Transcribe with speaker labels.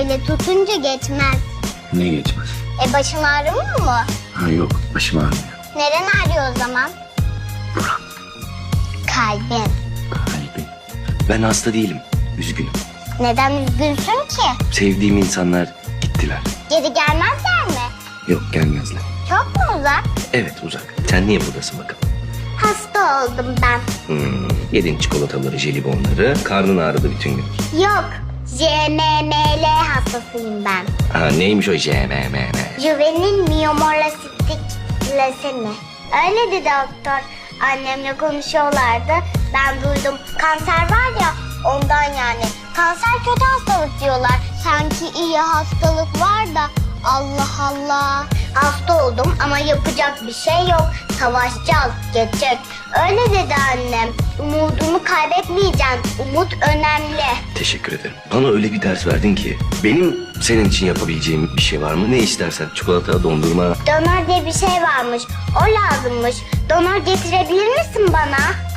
Speaker 1: Böyle tutunca geçmez.
Speaker 2: Ne geçmez?
Speaker 1: E başın ağrımıyor mu?
Speaker 2: Ha yok başım ağrıyor.
Speaker 1: Neren ağrıyor o zaman?
Speaker 2: Buram.
Speaker 1: Kalbin.
Speaker 2: Kalbim. Ben hasta değilim. Üzgünüm.
Speaker 1: Neden üzgünsün ki?
Speaker 2: Sevdiğim insanlar gittiler.
Speaker 1: Geri gelmezler mi?
Speaker 2: Yok gelmezler.
Speaker 1: Çok mu uzak?
Speaker 2: Evet uzak. Sen niye buradasın bakalım?
Speaker 1: Hasta oldum ben.
Speaker 2: Hmm, yedin çikolataları, jelibonları. Karnın ağrıdı bütün gün.
Speaker 1: Yok. JMML hastasıyım ben.
Speaker 2: Ha neymiş o JMMM?
Speaker 1: Juvenil miyomorlasistik lösemi. Öyle dedi doktor. Annemle konuşuyorlardı. Ben duydum. Kanser var ya ondan yani. Kanser kötü hastalık diyorlar. Sanki iyi hastalık var da Allah Allah. Hasta oldum ama yapacak bir şey yok. Savaşacağız, geçecek. Öyle dedi annem. Umudumu kaybetmeyeceğim. Umut önemli.
Speaker 2: Teşekkür ederim. Bana öyle bir ders verdin ki. Benim senin için yapabileceğim bir şey var mı? Ne istersen. Çikolata, dondurma.
Speaker 1: Donör diye bir şey varmış. O lazımmış. Donör getirebilir misin bana?